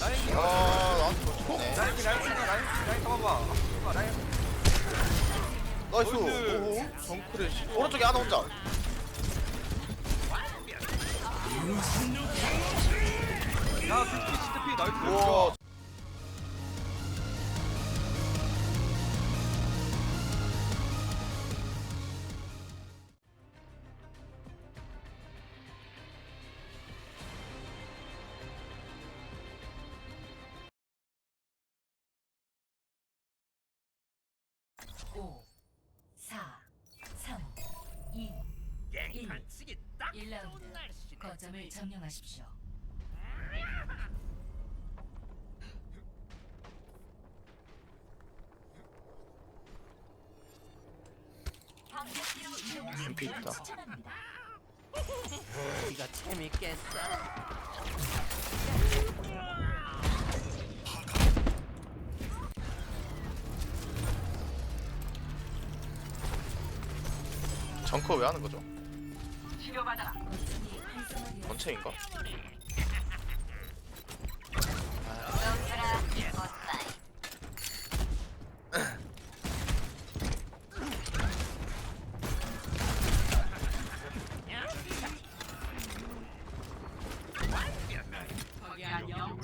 라인 아 나한테 좋네 라인 라인 라인 라인 라인 잡아봐 잡아봐, 라인 나이스. 오호 정크레 씨 오른쪽에 하나 혼자. 야 진짜 피 나이스. 우와 오, 사, 삼, 이, 일. 1라운드 거점을 점령하십시오. MP 있다 이거 재밌겠어. 정크 왜 하는 거죠?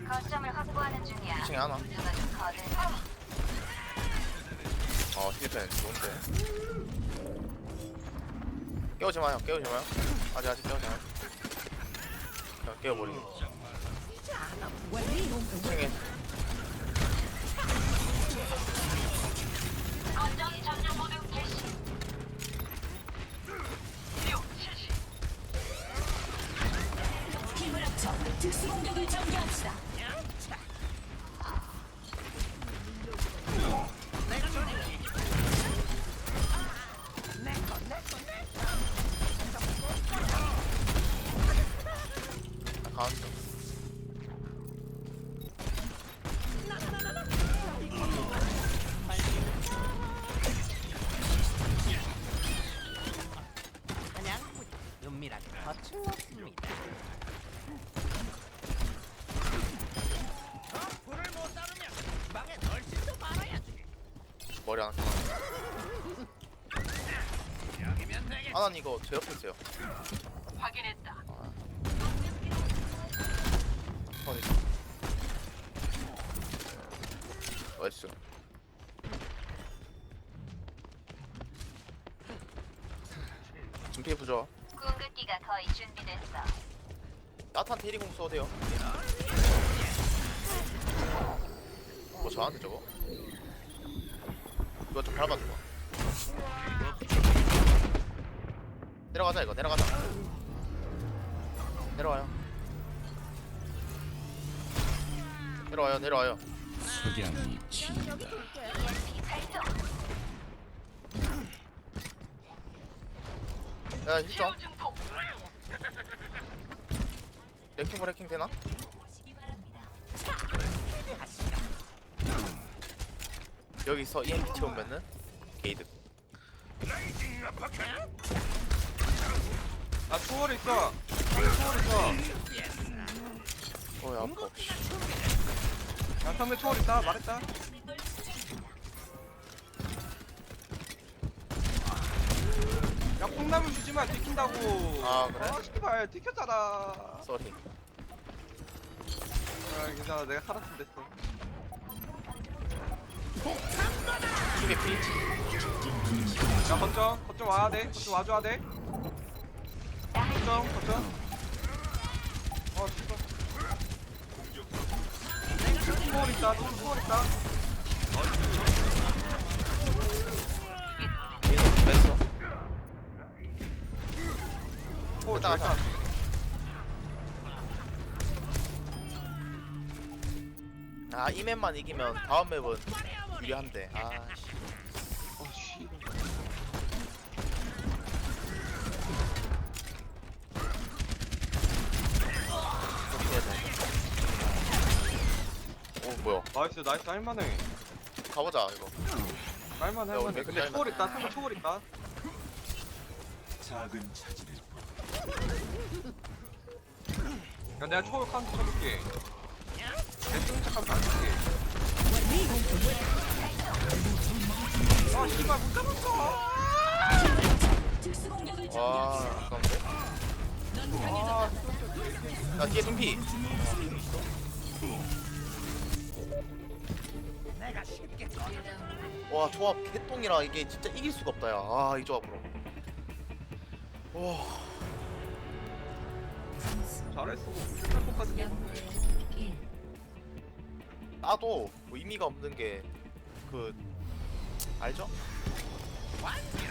거점을 확보하는 중이야. 2층에 하나 누가 좀 거들. 어 힐펜 좋은데 깨우지 마요 깨우지 마요 아직 아직 깨우지 마요 그냥 깨워버리기 2층에 거점 점령 모드 개시. 힘을 합쳐 특수 공격을 전개합시다. 은밀하게 거칠었습니다. 불을 못 따르면 방에 널씬도 말아야지. 머리 하나 여기면 되겠. 하나는 이거 제 옆에 있어요 확인했다. 어디 나이스 준비 부죠 궁극기가 거의 준비됐어. 따뜻한 테리공 써도 돼요. 뭐 저한테 저거? 이거 좀 밟아 줘봐 내려가자 이거. 내려가자. 내려와요. 내려와요 내려와요. EMP 발동. 야 힐점 증폭. 레킹 버 레킹 되나? 여기서 EMP 채우면은 게이드 아 초월 있어 초월 있어 어야 아파 씨. 야 선배 초월 있다 말했다 야 콩나물 주지마 찍힌다고. 아, 그래? 아 씨발 찍혔잖아. 쏘리. 아 괜찮아. 내가 살았으면 됐어. 이게 피치. 야 거점 거점 와야 돼. 거점 와줘야 돼. 거점 거점. 어 씨발 초월 있다 또 초월 있다 민서 뺐어 초월 됐다, 잘 됐다. 아 이 맵만 이기면 다음 맵은 유리한데. 아 씨. 어 씨. 그렇게 해야 돼 오 뭐야? 나이스 나이스 할만해. 가보자 이거. 할만해 야, 할만해. 근데 맥주 초월 있다 상대 초월 있다. 작은 차질을 야 내가 초월 카운트 쳐볼게 대충 잠깐 안줄게 아 씨발 못 잡았어 와, 아까운데? 아 야, 뒤에 둠피. 와, 조합 개똥이라 이게 진짜 이길 수가 없다, 야. 아, 이 조합으로. 와. 잘했어 할 것까지 1. 나도 뭐 의미가 없는 게 그 알죠? 짬나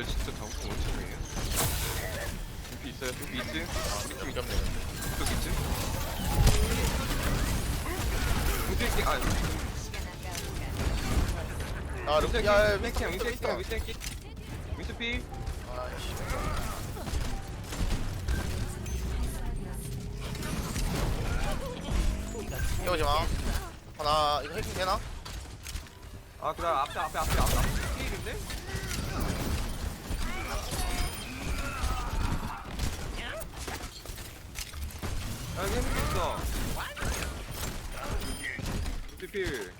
어 근데 진짜 정수 원팀이에요 두피 있어요 두피 있지? 우리 팀 이점네 쪽 있지? 무대기 아 시간 아까우니까 아 루피 야 윈스키 윈스턴 윈스키 윈스턴 윈스키 윈스피 아이씨 깨우지 마 하나 이거 해킹 되나? 아 그래 앞에 앞에 앞에 앞에 앞에 스킬인데? 야 여기 수 있어 무대필.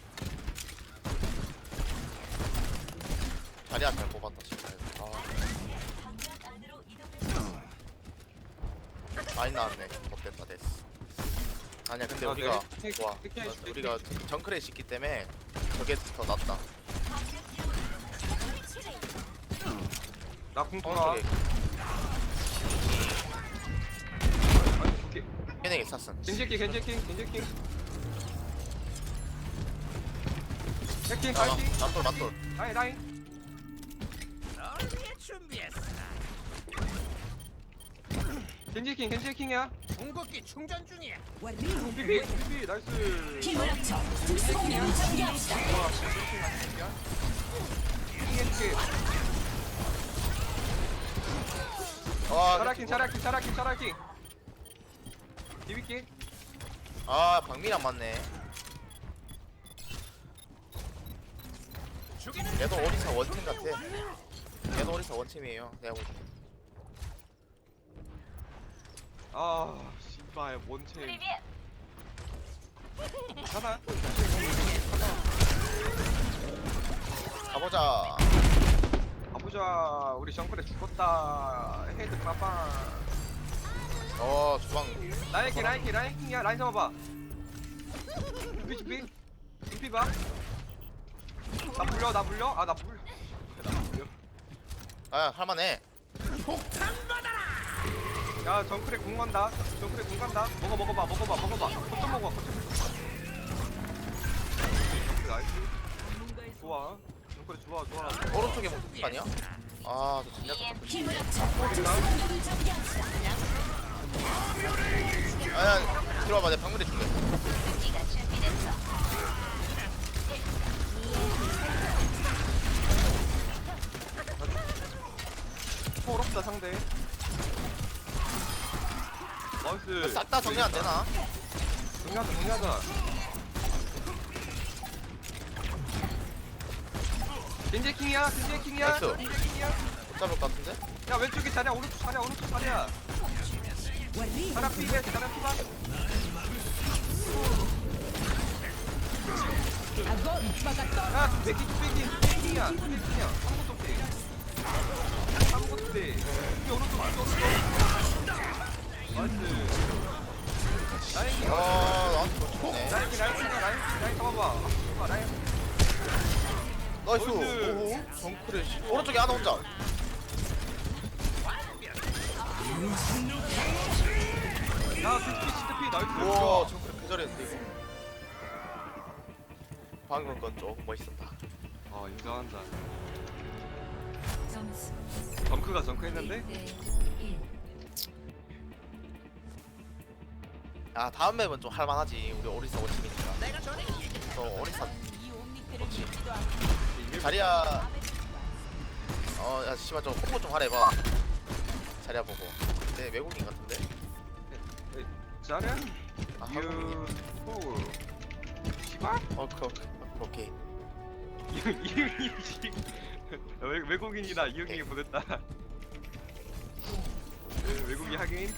자리야 잘 뽑았다 진짜 아. 많이 나왔네. 못됐다 됐어. 아니야 근데 아, 우리가 네. 좋아. 네, 네. 우리가 정크렛 있기 때문에 저게 더 낫다. 나궁 돌아. 오른쪽 걔네 쐈음. 겐제킹 겐제킹 겐제킹 해킹 나 갈킹 맞돌 맞돌. 라인 라인. 겐제킹 겐제킹이야. 궁극기 충전 중이야. 비비 비비 나이스. 힘을 합쳐. 특수 공격을 전개합시다. 킹해치 아 차라킹 차라킹 차라킹 차라킹 비비킹 아 박민이 안 맞네. 얘도 오리사 원팀 같아. 얘도 오리사 원팀이에요. 내가 보기 아 씨발 원체 하나? 가보자. 가보자. 우리 정글에 죽었다. 헤드 빠빵 어 주방. 라인킹 라인킹 라인킹이야. 라인 잡아봐. 준비 준비. 준비 봐나 물려 나 물려 아 나 물려 나 물려 아 할만해. 야 정크레 궁 간다. 정크레 궁 간다. 먹어 먹어봐 먹어봐 먹어봐. 거점 먹어 거점 정크레 나이스. 좋아. 정크레 좋아 좋아. 오른쪽에 뭐 아니야? 아너 진짜 힘을 합쳐 특수 공격을 전개합시다. 아야 들어와봐. 내 방문해 줄게. 어렵다 상대. 나이스. 싹 다 정리 안 되나? 정리하자 정리하자. 겐제킹이야 겐제킹이야. 나이스. 겐제킹이야. 못 잡을 것 같은데? 야 왼쪽에 자리야 오른쪽 자리야 오른쪽 자리야 자라 피해 자라 피봐 야 백기 백기 백기야 백기야 아무것도 없대 아무것도 없대 여기 오른쪽 오른쪽 나이스. 라인이 아 나한테 못 죽네 라인이 라인이 라인 라인 잡아봐 잡아봐 라인 나이스. 오호. 정크레 씨 오른쪽에 하나 혼자 야 스피 나이스 우와 정크레 개잘했는데 이거. 방금 건 조금 멋있었다. 아 인정한다 점수. 덩크가 덩크했는데? 1대 1. 아 다음 맵은 좀 할만하지. 우리 오리사 얘기했던 또 오리사 않고. 이 자리야. 어야 씨발 좀 홍보 좀 하래 봐. 자리야 보고. 네 외국인 같은데 자는 아 유후 씨발. 어 그, 오케이. 이응이 외국인이다. 이응이 보냈다. 네, 외국인 확인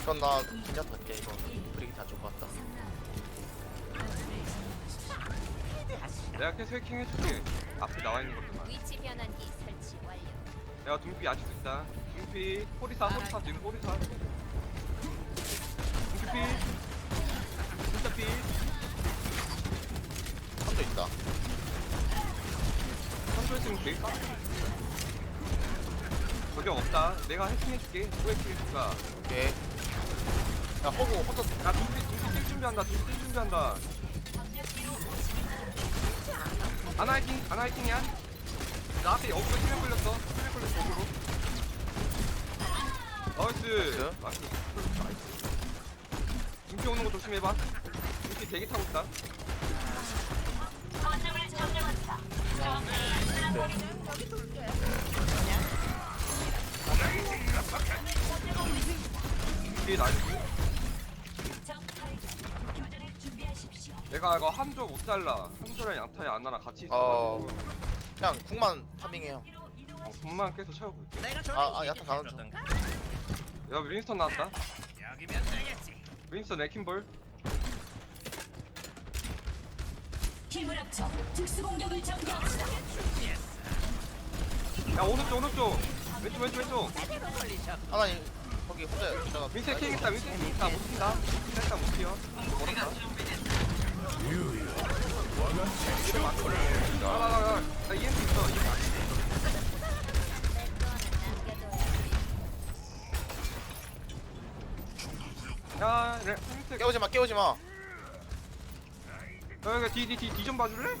그럼 나 진짜 탈게 이거. 브리기 다 좋고 왔다. 내가 계속 해킹 해줄게. 앞에 나와 있는 것들만. 위치 변환기 설치 완료. 내가 둠피 아직도 있다. 둠피 포리사 포리사 지금 포리사 둠피 진짜 피 한조 있다 선조했으면 되겠다 저격 없다 내가 해킹해줄게 또 해킹해줄까 오케이 야 호구 혼자 야 둠피 둠피 뛸 준비한다 둠피 뛸 준비한다 아나 해킹 아나 해킹이야 나 앞에 어그로 실력 걸렸어 실력 걸렸어 어그로 나이스 나이스 나이스 둠피 오는 거 조심해봐. 둠피 대기 타고 있다. 둠피 나이스. 내가 이거 한조 못 잘라. 한조랑 양타에 안나랑 같이 어. 있어가지고 그냥 궁만 파밍해요. 어, 돈만 계속 채워볼게. 내가 좀 아, 아, 약간 가는 중. 야 윈스턴 나왔다. 여기면 되겠지. 윈스턴 레킹볼. 힘을 합쳐 특수 공격을 전개합시다. 야 오른쪽 오른쪽. 왼쪽 왼쪽 왼쪽. 하나님 거기 혼자 있다가 윈스 킹 있다 윈스 킹 있다. 못 뛴다. 일단 못 뛰어 멀었다. 야야야야 나 EMP 있어 EMP 야, 레, 윈스, 깨우지 마 깨우지마 여기 뒤, 뒤, 뒤, 뒤 좀 봐줄래?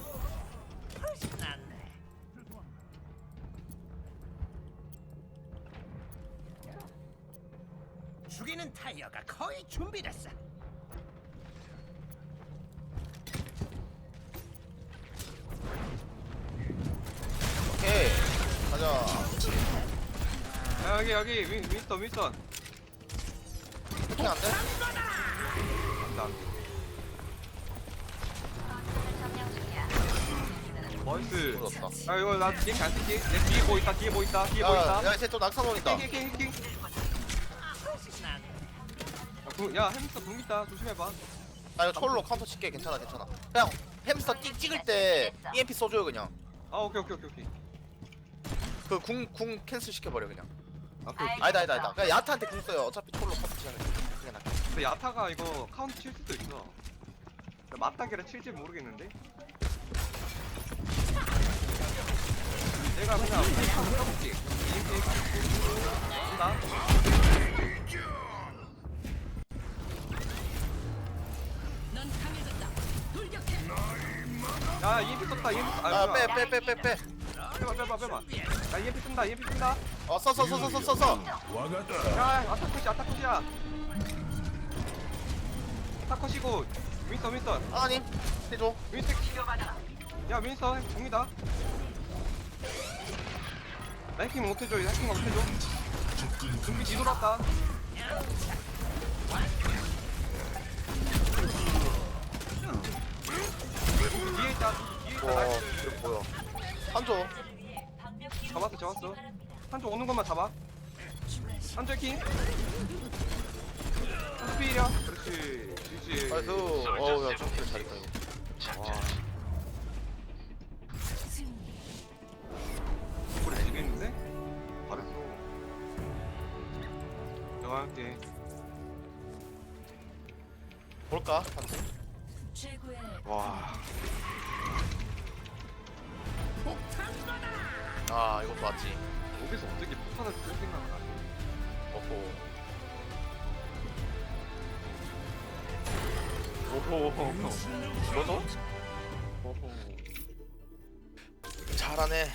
죽이는 타이어가 거의 준비됐어. 오케이 가자 야, 여기, 여기, 윈, 윈스턴, 윈스턴. 해킹 안돼? 안돼, 안돼. 나이스. 아, 이거 나 게임 안 쓸게. 내 뒤에 뭐 있다, 뒤에 뭐 있다, 뒤에 뭐 있다. 야야쟤또 낙사 노린다 킹, 킹, 킹, 킹. 낫네. 야, 구- 야, 햄스터 붕 있다. 조심해봐. 나 이거 철로 카운터 칠게 괜찮아 괜찮아 그냥 햄스터 띡 찍을 때 EMP 써줘요 그냥 아, 오케이, 오케이, 오케이, 오케이. 그 궁 궁 캔슬 시켜버려 그냥 아, 오케이, 오케이. 아니다 아니다 아니다 그냥 야타한테 궁 써요 어차피 철로 근데 야타가 이거 카운트 칠 수도 있어. 나 맞다기라 칠지 모르겠는데. 내가 그냥 한번 써볼게. EMP 온다. 넌 강해졌다. 돌격해. 야, EMP 썼다, EMP 썼다. 아, 아빼 빼 빼 빼 빼 빼봐, 빼봐, 빼봐. 야, EMP 쓴다, EMP 쓴다. 어 써 써 써 써 써 써써 야, 아타컷이, 아타컷이야. 아타컷이고, 윈스턴, 윈스턴. 하나님 해줘 윈스턴. 야, 윈스턴, 종이다. 나 해킹 못해줘, 해킹 못해줘. 준비 뒤돌았다. 뒤에 있다, 뒤에 있다. 와 나이스. 이거 뭐야 한조 잡았어, 잡았어. 한쪽 오는 것만 잡아. 한쪽 피이야. 그렇지. 그렇지. 나이스 어우 야 점프 잘했다 이거 오호. 너도? 오호. 잘하네